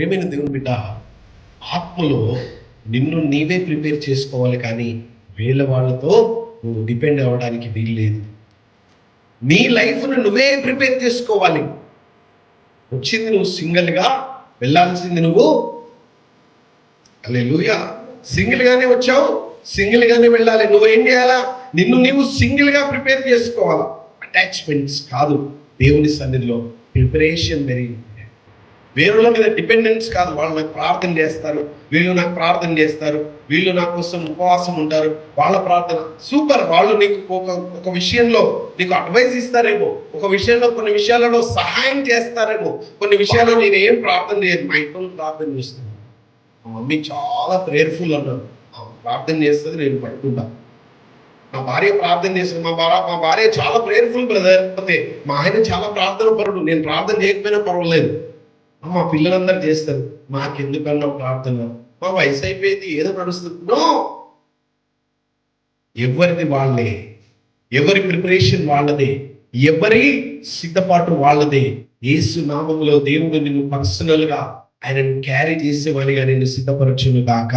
ప్రేమైన దేవుని బిడ్డ ఆత్మలో నిన్ను నీవే ప్రిపేర్ చేసుకోవాలి కానీ వేల వాళ్ళతో నువ్వు డిపెండ్ అవ్వడానికి వీలు లేదు నీ లైఫ్ను నువ్వే ప్రిపేర్ చేసుకోవాలి. వచ్చింది నువ్వు సింగిల్గా వెళ్ళాల్సింది నువ్వు అలే సింగిల్ గానే వచ్చావు సింగిల్గానే వెళ్ళాలి. నువ్వేం చేయాలా? నిన్ను నీవు సింగిల్గా ప్రిపేర్ చేసుకోవాలా. అటాచ్మెంట్స్ కాదు దేవుని సన్నిధిలో. ప్రిపరేషన్ వెరీ వేరుల మీద డిపెండెన్స్ కాదు. వాళ్ళు నాకు ప్రార్థన చేస్తారు. వీళ్ళు నాకు ప్రార్థన చేస్తారు. వీళ్ళు నా కోసం ఉపవాసం ఉంటారు. వాళ్ళ ప్రార్థన సూపర్. వాళ్ళు నీకు ఒక ఒక విషయంలో నీకు అడ్వైస్ ఇస్తారేమో. ఒక విషయంలో కొన్ని విషయాలలో సహాయం చేస్తారేమో. కొన్ని విషయాల్లో నేను ఏం ప్రార్థన చేయను. మా ఇంట్లో ప్రార్థన చేస్తాను మా మమ్మీ చాలా ప్రేయర్ఫుల్ అన్నారు. ప్రార్థన చేస్తుంది నేను పట్టుకుంటా మా భార్య ప్రార్థన చేస్తుంది. మా భార్య మా భార్య చాలా ప్రేయర్ఫుల్ బ్రదర్ మా ఆయన చాలా ప్రార్థన పరుడు నేను ప్రార్థన చేయకపోయినా పర్వాలేదు. మా పిల్లలందరూ చేస్తారు. మాకెందుకన్నా ప్రార్థన? మా వయసు అయిపోయింది ఏదో నడుస్తుంది. నో! ఎవరిది వాళ్ళే? ఎవరి ప్రిపరేషన్ వాళ్ళదే? ఎవరి సిద్ధపాటు వాళ్ళదే? యేసు నామములో దేవుడు నిన్ను పర్సనల్గా ఆయన క్యారీ చేసేవాడిగా నిన్ను సిద్ధపరచును కాక